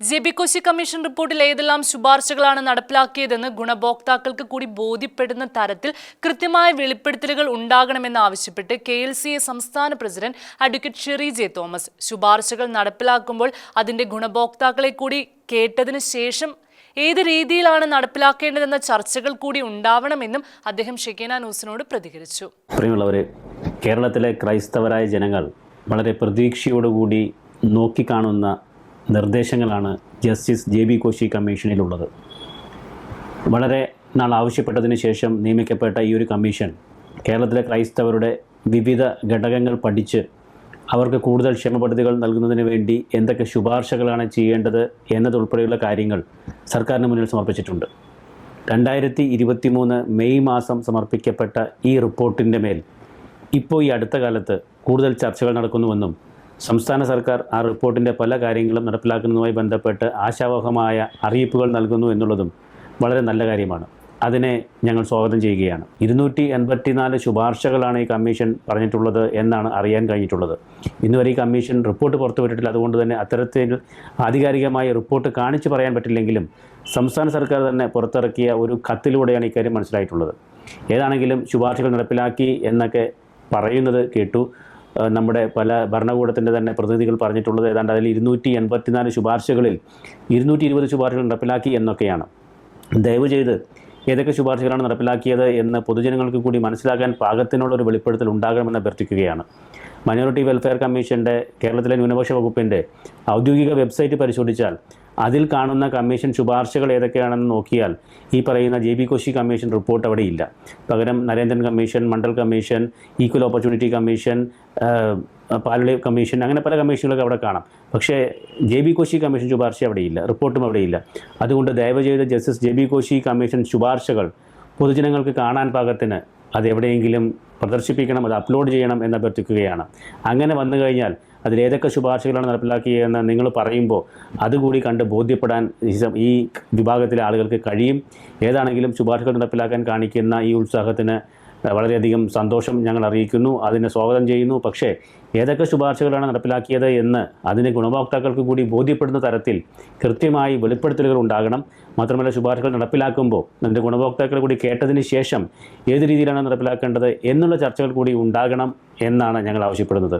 J B Koshy commission റിപ്പോർട്ടിൽ ഏതെല്ലാം ശുപാർശകളാണ് നടപ്പിലാക്കിയതെന്ന് ഗുണഭോക്താക്കൾക്ക് കൂടി ബോധ്യപ്പെടുന്ന തരത്തിൽ കൃത്യമായ വെളിപ്പെടുത്തലുകൾ ഉണ്ടാകണമെന്ന് ആവശ്യപ്പെട്ട് കെ എൽ സി എ സംസ്ഥാന president advocate Sherry J Thomas. ശുപാർശകൾ നടപ്പിലാക്കുമ്പോൾ അതിന്റെ ഗുണഭോക്താക്കളെ കൂടി കേട്ടതിന് ശേഷം ഏത് രീതിയിലാണ് നടപ്പിലാക്കേണ്ടതെന്ന ചർച്ചകൾ കൂടി ഉണ്ടാവണമെന്നും അദ്ദേഹം ഷെക്കീന ന്യൂസിനോട് പ്രതികരിച്ചു. പ്രിയമുള്ളവരെ കേരളത്തിലെ ക്രൈസ്തവരായ ജനങ്ങൾ വളരെ പ്രതീക്ഷയോടുകൂടി നോക്കിക്കാണുന്ന നിർദ്ദേശങ്ങളാണ് ജസ്റ്റിസ് ജെ ബി കോശി കമ്മീഷനിലുള്ളത്. വളരെ നാൾ ആവശ്യപ്പെട്ടതിന് ശേഷം നിയമിക്കപ്പെട്ട ഈ ഒരു കമ്മീഷൻ കേരളത്തിലെ ക്രൈസ്തവരുടെ വിവിധ ഘടകങ്ങൾ പഠിച്ച് അവർക്ക് കൂടുതൽ ക്ഷേമ പദ്ധതികൾ നൽകുന്നതിന് വേണ്ടി എന്തൊക്കെ ശുപാർശകളാണ് ചെയ്യേണ്ടത് എന്നതുൾപ്പെടെയുള്ള കാര്യങ്ങൾ സർക്കാരിന് മുന്നിൽ സമർപ്പിച്ചിട്ടുണ്ട്. രണ്ടായിരത്തി ഇരുപത്തി മൂന്ന് മെയ് മാസം സമർപ്പിക്കപ്പെട്ട ഈ റിപ്പോർട്ടിന്റെ മേൽ ഇപ്പോൾ ഈ അടുത്ത കാലത്ത് കൂടുതൽ ചർച്ചകൾ നടക്കുന്നുവെന്നും സംസ്ഥാന സർക്കാർ ആ റിപ്പോർട്ടിന്റെ പല കാര്യങ്ങളും നടപ്പിലാക്കുന്നതുമായി ബന്ധപ്പെട്ട് ആശാവഹമായ അറിയിപ്പുകൾ നൽകുന്നു എന്നുള്ളതും വളരെ നല്ല കാര്യമാണ്. അതിനെ ഞങ്ങൾ സ്വാഗതം ചെയ്യുകയാണ്. ഇരുന്നൂറ്റി എൺപത്തിനാല് ശുപാർശകളാണ് ഈ കമ്മീഷൻ പറഞ്ഞിട്ടുള്ളത് എന്നാണ് അറിയാൻ കഴിഞ്ഞിട്ടുള്ളത്. ഇന്നുവരെ ഈ കമ്മീഷൻ റിപ്പോർട്ട് പുറത്തുവിട്ടിട്ടില്ല അതുകൊണ്ട് തന്നെ അത്തരത്തിൽ ആധികാരികമായ റിപ്പോർട്ട് കാണിച്ചു പറയാൻ പറ്റില്ലെങ്കിലും സംസ്ഥാന സർക്കാർ തന്നെ പുറത്തിറക്കിയ ഒരു കത്തിലൂടെയാണ് ഇക്കാര്യം മനസ്സിലായിട്ടുള്ളത്. ഏതാണെങ്കിലും ശുപാർശകൾ നടപ്പിലാക്കി എന്നൊക്കെ പറയുന്നത് കേട്ടു. നമ്മുടെ പല ഭരണകൂടത്തിന്റെ തന്നെ പ്രതിനിധികൾ പറഞ്ഞിട്ടുള്ളത് ഏതാണ്ട് അതിൽ ഇരുന്നൂറ്റി എൺപത്തിനാല് ശുപാർശകളിൽ ഇരുന്നൂറ്റി ഇരുപത് ശുപാർശകൾ നടപ്പിലാക്കി എന്നൊക്കെയാണ്. ദയവ് ചെയ്ത് ഏതൊക്കെ ശുപാർശകളാണ് നടപ്പിലാക്കിയത് എന്ന് പൊതുജനങ്ങൾക്ക് കൂടി മനസ്സിലാക്കാൻ പാകത്തിനുള്ള ഒരു വെളിപ്പെടുത്തൽ ഉണ്ടാകണമെന്ന് അഭ്യർത്ഥിക്കുകയാണ്. മൈനോറിറ്റി വെൽഫെയർ കമ്മീഷന്റെ കേരളത്തിലെ ന്യൂനപക്ഷ വകുപ്പിന്റെ ഔദ്യോഗിക വെബ്സൈറ്റ് പരിശോധിച്ചാൽ അതിൽ കാണുന്ന കമ്മീഷൻ ശുപാർശകൾ ഏതൊക്കെയാണെന്ന് നോക്കിയാൽ ഈ പറയുന്ന J B Koshy commission report അവിടെ ഇല്ല പകരം Narendran commission Mandal commission equal opportunity commission Paloli commission അങ്ങനെ പല കമ്മീഷനുകളൊക്കെ അവിടെ കാണാം. പക്ഷേ ജെ ബി കോശി കമ്മീഷൻ ശുപാർശ അവിടെയില്ല റിപ്പോർട്ടും അവിടെയില്ല. അതുകൊണ്ട് ദയവ് ചെയ്ത് justice J B Koshy commission ശുപാർശകൾ പൊതുജനങ്ങൾക്ക് കാണാൻ പാകത്തിന് അത് എവിടെയെങ്കിലും പ്രദർശിപ്പിക്കണം അത് അപ്ലോഡ് ചെയ്യണം എന്ന് അഭ്യർത്ഥിക്കുകയാണ്. അങ്ങനെ വന്നു കഴിഞ്ഞാൽ അതിലേതൊക്കെ ശുപാർശകളാണ് നടപ്പിലാക്കിയതെന്ന് നിങ്ങൾ പറയുമ്പോൾ അതുകൂടി കണ്ട് ബോധ്യപ്പെടാൻ ഈ വിഭാഗത്തിലെ ആളുകൾക്ക് കഴിയും. ഏതാണെങ്കിലും ശുപാർശകൾ നടപ്പിലാക്കാൻ കാണിക്കുന്ന ഈ ഉത്സാഹത്തിന് വളരെയധികം സന്തോഷം ഞങ്ങൾ അറിയിക്കുന്നു അതിനെ സ്വാഗതം ചെയ്യുന്നു. പക്ഷേ ഏതൊക്കെ ശുപാർശകളാണ് നടപ്പിലാക്കിയത് എന്ന് അതിന് ഗുണഭോക്താക്കൾക്ക് കൂടി ബോധ്യപ്പെടുന്ന തരത്തിൽ കൃത്യമായി വെളിപ്പെടുത്തലുകൾ ഉണ്ടാകണം. മാത്രമല്ല ശുപാർശകൾ നടപ്പിലാക്കുമ്പോൾ അതിന്റെ ഗുണഭോക്താക്കൾ കൂടി കേട്ടതിന് ശേഷം ഏത് രീതിയിലാണ് നടപ്പിലാക്കേണ്ടത് എന്നുള്ള ചർച്ചകൾ കൂടി ഉണ്ടാകണം എന്നാണ് ഞങ്ങൾ ആവശ്യപ്പെടുന്നത്.